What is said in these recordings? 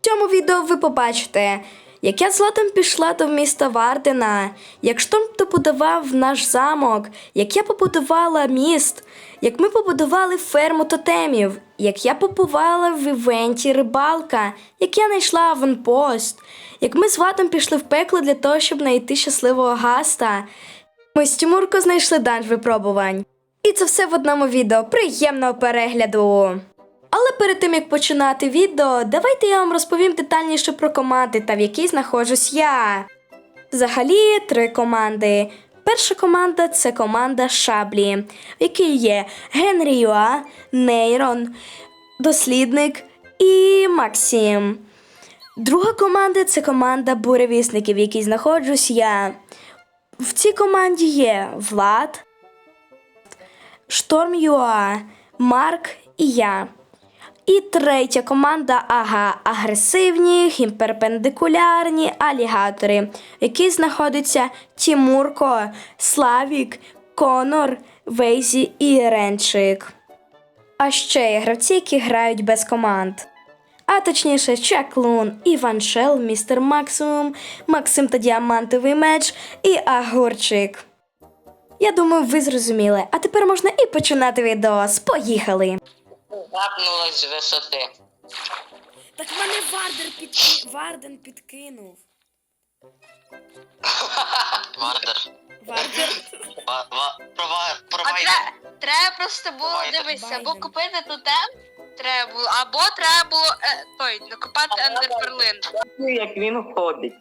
В цьому відео ви побачите, як я злотом пішла до міста Вардена, як шторм добудував наш замок, як я побудувала міст, як ми побудували ферму тотемів, як я побувала в івенті рибалка, як я знайшла аванпост, як ми з Владом пішли в пекло для того, щоб знайти щасливого гаста. Ми з Тимурко знайшли данж випробувань. І це все в одному відео. Приємного перегляду! Перед тим як починати відео, давайте я вам розповім детальніше про команди та в якій знаходжусь я. Взагалі три команди. Перша команда це команда Шаблі, в якій є Генрі Юа, Нейрон, Дослідник і Максим. Друга команда це команда буревісників, в якій знаходжусь я. В цій команді є Влад, Шторм Юа, Марк і я. І третя команда ага, агресивні, гіперпендикулярні алігатори, в якій знаходяться Тімурко, Славік, Конор, Вейзі і Ренчик. А ще є гравці, які грають без команд. А точніше, Чаклун, Іван Шел, Містер Максимум, Максим та Діамантовий меч і Агурчик. Я думаю, ви зрозуміли. А тепер можна і починати відео. Поїхали! Гапнулась з висоти. Так мене Вардер під... Варден підкинув. Вардер. Ва- ва- прова- А Провайдер. треба, треба просто було дивитися, або Байден. купити тотем, треба було, або треба було е, той, накопати ендерперлин. Чую, як він ходить.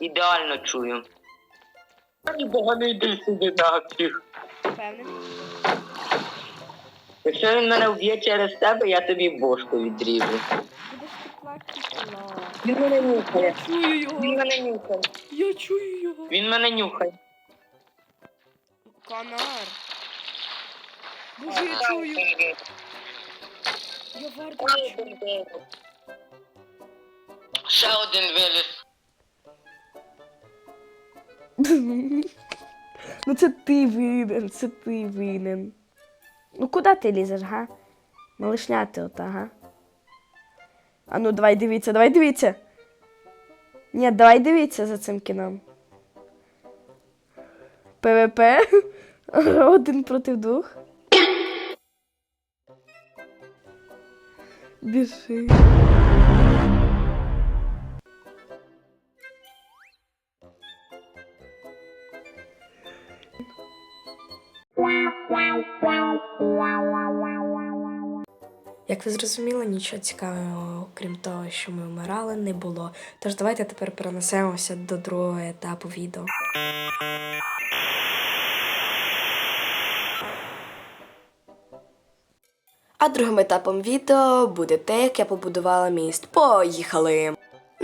Ідеально чую. Нібога не йди сюди нафіг. Певне. Якщо він мене вб'є через тебе, я тобі бошку відріжу. Будеш ти плакати? Він мене нюхає. Чую Він його. мене нюхає. Я чую його. Він мене нюхає. Канар. Боже, я чую. Я Вардер чую. Ще один виліз. Ну це ти винен, це ти винен. Ну куди ти лізеш, га? Малишня ти ота, га? А ну давай дивіться, давай дивіться. Ні, давай дивіться за цим кіном. ПВП. Один проти двох. Біжи. Як ви зрозуміли, нічого цікавого, крім того, що ми вмирали, не було. Тож давайте тепер перенесемося до другого етапу відео. А другим етапом відео буде те, як я побудувала міст. Поїхали!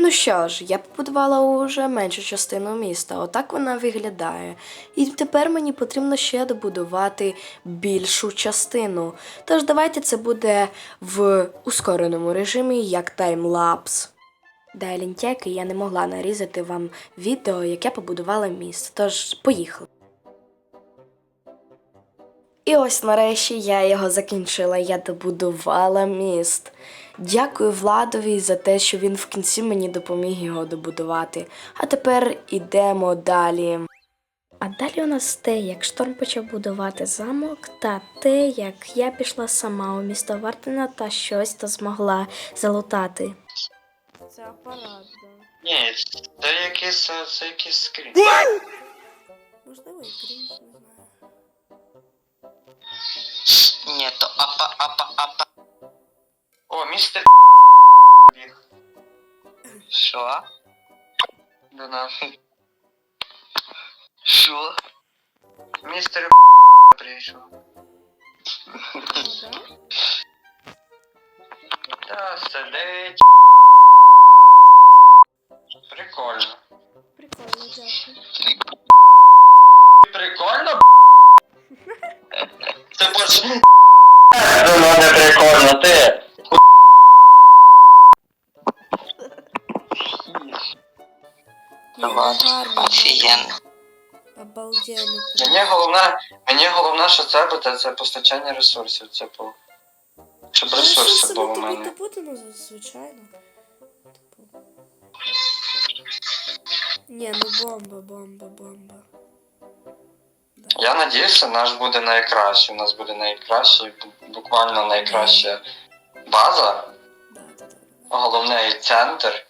Ну що ж, я побудувала уже меншу частину міста. Отак вона виглядає. І тепер мені потрібно ще добудувати більшу частину. Тож давайте це буде в ускореному режимі, як таймлапс. Далі лінтяйки я не могла нарізати вам відео, як я побудувала міст. Тож поїхали. І ось нарешті я його закінчила. Я добудувала міст. Дякую Владові за те, що він в кінці мені допоміг його добудувати. А тепер ідемо далі. А далі у нас те, як шторм почав будувати замок, та те, як я пішла сама у місто Вартина та щось та змогла залутати. Це апарат, да. Ні, це якийсь, це якийсь скрін. Можливо, і крінж, не знаю. Ні, то апа, апа, апа. О, містер біг. Що? До нас. Що? Містер прийшов. Та сидить. Що це постачання ресурсів. Це по. Щоб ресурси були у мене. добути, ну, звичайно. Типу. Ні, ну бомба, бомба, бомба. Я надіюся, наш буде найкращий. У нас буде найкращий, буквально найкраща база, Да, да, да. головне і центр.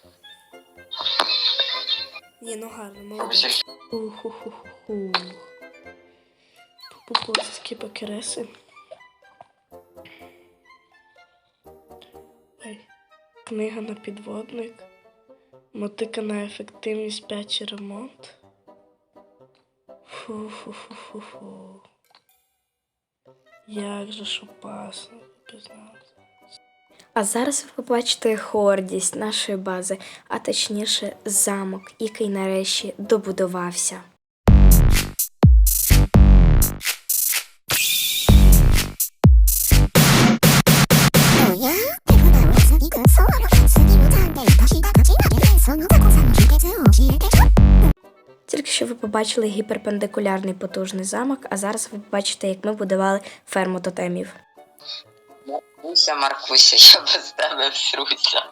Ні, ну гарно, молодець. усіх Уху-ху-ху-ху. Пупорські пакереси. Ай. Книга на підводник. Мотика на ефективність 5 чи ремонт. Фу-фу-фу-фу-фу. Як же ж опасно, пізнати. А зараз ви побачите гордість нашої бази, а точніше замок, який нарешті добудувався. Побачили гіперпендикулярний потужний замок, а зараз ви побачите, як ми будували ферму тотемів. Маркуся, Маркуся, я без тебе всруся.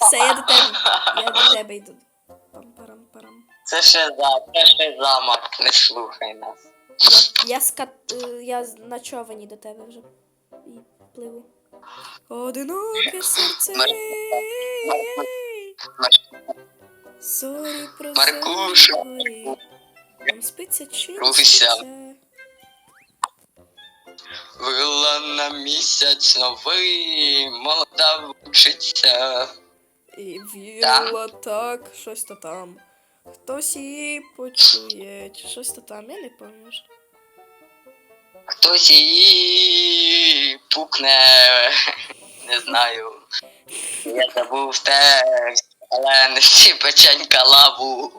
Все, я до тебе. Я до тебе йду. Пам-парам-парам. Це ще за, це ще замок, не слухай нас. Я, я, ска... е, я на човені до тебе вже і пливу. Одиноке серце. Мар- Зорі про Маркуша. спиться чи? Вила на місяць новий, молода вчиться. І вірила так, щось то там. Хтось її почує, чи щось то там, я не пам'ятаю. Хтось її пукне, не знаю. Я забув текст, але не всі печенька лаву.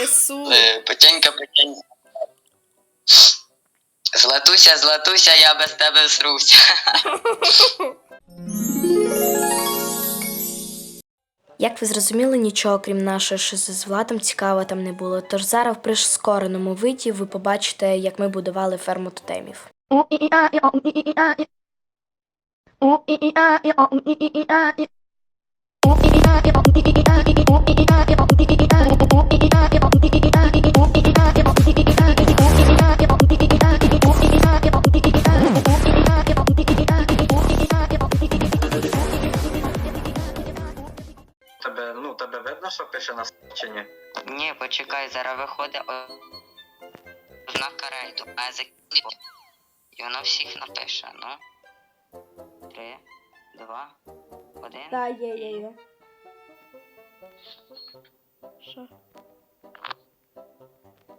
Несу. Е, Печенька, печенька. Златуся, златуся, я без тебе сруся. Як ви зрозуміли, нічого крім нашої шизи з владом цікавого там не було. Тож зараз в прискореному виді ви побачите, як ми будували ферму тотемів. Тебе, ну, тебе видно, що пише на зараз виходить ознака рейду, а за і воно всіх напише, ну. Три, два, один. Так, є, є, є. Що?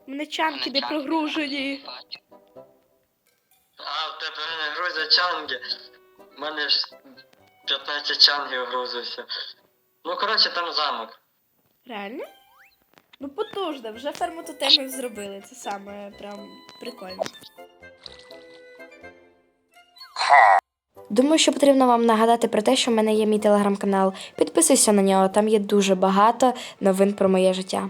Мене чанки не прогружені. А, в тебе не грузять чанги. У мене ж 15 чангів грузився. Ну, коротше, там замок. Реально? Ну потужно, вже ферму тотемів зробили. Це саме прям прикольно. Думаю, що потрібно вам нагадати про те, що в мене є мій телеграм-канал. Підписуйся на нього, там є дуже багато новин про моє життя.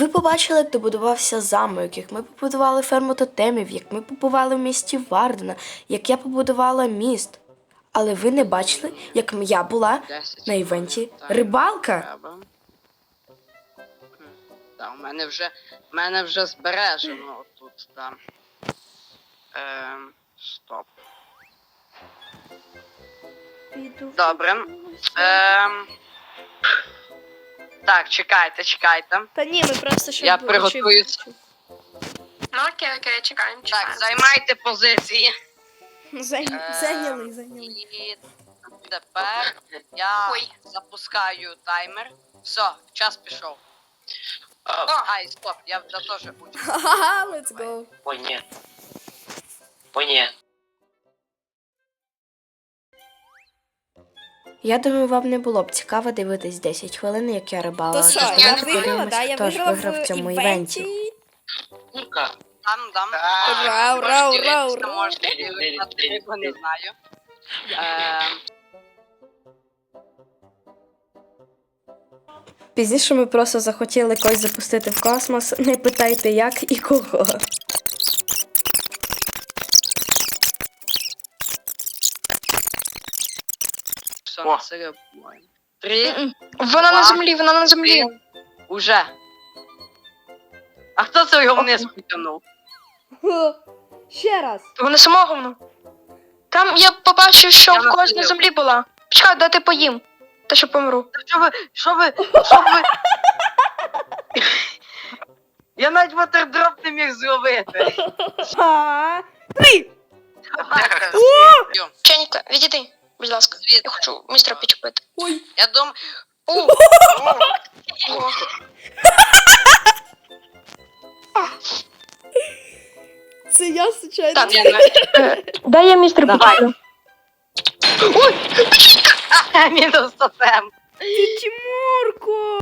Ви побачили, як добудувався замок, як ми побудували ферму тотемів, як ми побували в місті Вардена, як я побудувала міст. Але ви не бачили, як я була на івенті рибалка. Та, у мене вже, у мене вже збережено тут там. Ем, стоп. Добре. Ем, так, чекайте, чекайте. Та ні, ми просто щоб Я приготуюсь. Ну окей, окей, чекаємо, Так, чекаємо. займайте позиції. Зайняли, Ем, зайняли. І тепер я Ой. запускаю таймер. Все, час пішов. О, Ай, стоп, я вже теж буду. Ха-ха, let's go. О, ні. Я думаю, вам не було б цікаво дивитись 10 хвилин, як я рибала. То що, я давайте виграла, да? Я хто ж виграла виграв в цьому івенті. івенті. Курка. Дам, дам. Рау, рау, рау, Можете рау. дивитися, я не знаю. Ем, Пізніше ми просто захотіли когось запустити в космос. Не питайте як і кого. Все, О. на себе по-моєму. Три. Вона на землі, вона на землі. Три. Уже. А хто це його вниз потягнув? Ще раз. Вона самого воно. Там я побачив, що Я в когось на нахилив. землі була. Почекай, дати поїм. Та що помру. Що ви, що ви, що ви? Я навіть вотердроп не міг зробити. Ченька, відійди, будь ласка. Я хочу містера підчепити. Я думаю, О, о. Це я случайно. Так, я на- дай я містер Давай. підчеплю. мінус тотем. Тимурко.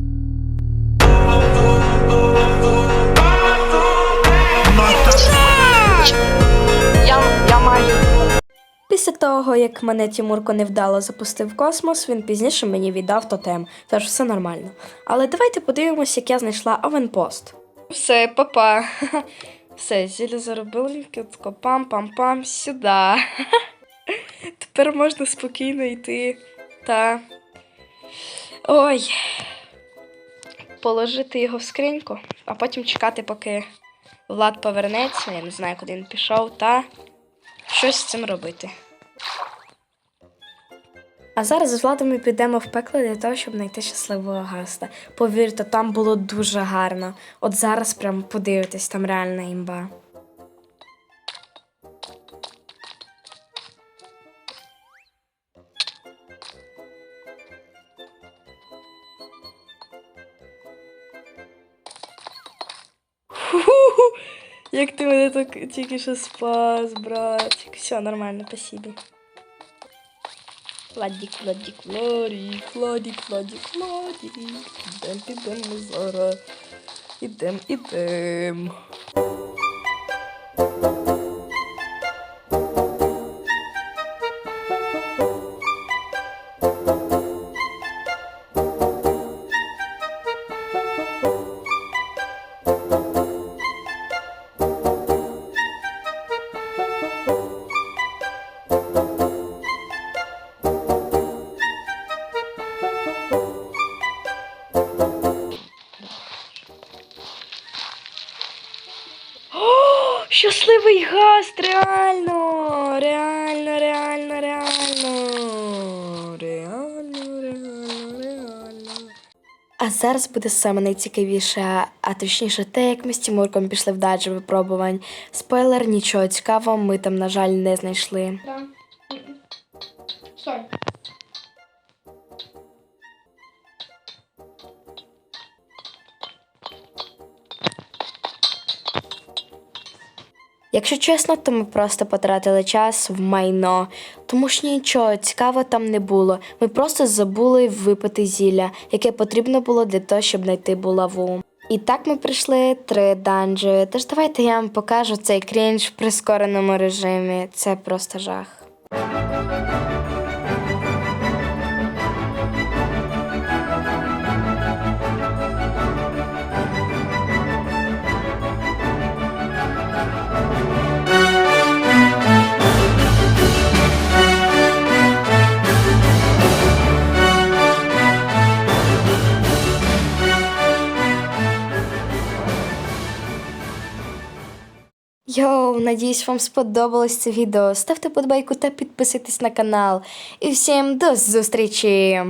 Після того, як мене Тімурко невдало запустив в космос, він пізніше мені віддав тотем, тож все нормально. Але давайте подивимось, як я знайшла авенпост. Все, папа. Все, зілля заробили, тако пам-пам-пам сюди. Тепер можна спокійно йти та. Ой. Положити його в скриньку, а потім чекати, поки Влад повернеться. Я не знаю, куди він пішов, та щось з цим робити. А зараз з Владом ми підемо в пекло для того, щоб знайти щасливого гаста. Повірте, там було дуже гарно. От зараз прям подивитесь, там реальна імба. Як ти мене так тільки що спас, братик. Все, нормально, спасибо. Владик, Владик, Владик, Владик, Владик, Владик. Ідем, підем ми зараз. Ідем, ідем. Реально! Реально, реально, реально. Реально, реально, реально. А зараз буде саме найцікавіше, а точніше те, як ми з Тімурком пішли в дачу випробувань. Спойлер, нічого цікавого ми там, на жаль, не знайшли. Стой. Якщо чесно, то ми просто потратили час в майно, тому що нічого цікавого там не було. Ми просто забули випити зілля, яке потрібно було для того, щоб знайти булаву. І так ми прийшли три данжі. Тож давайте я вам покажу цей крінж в прискореному режимі. Це просто жах. Надіюсь, вам сподобалось це відео. Ставте подбайку та підписуйтесь на канал. І всім до зустрічі!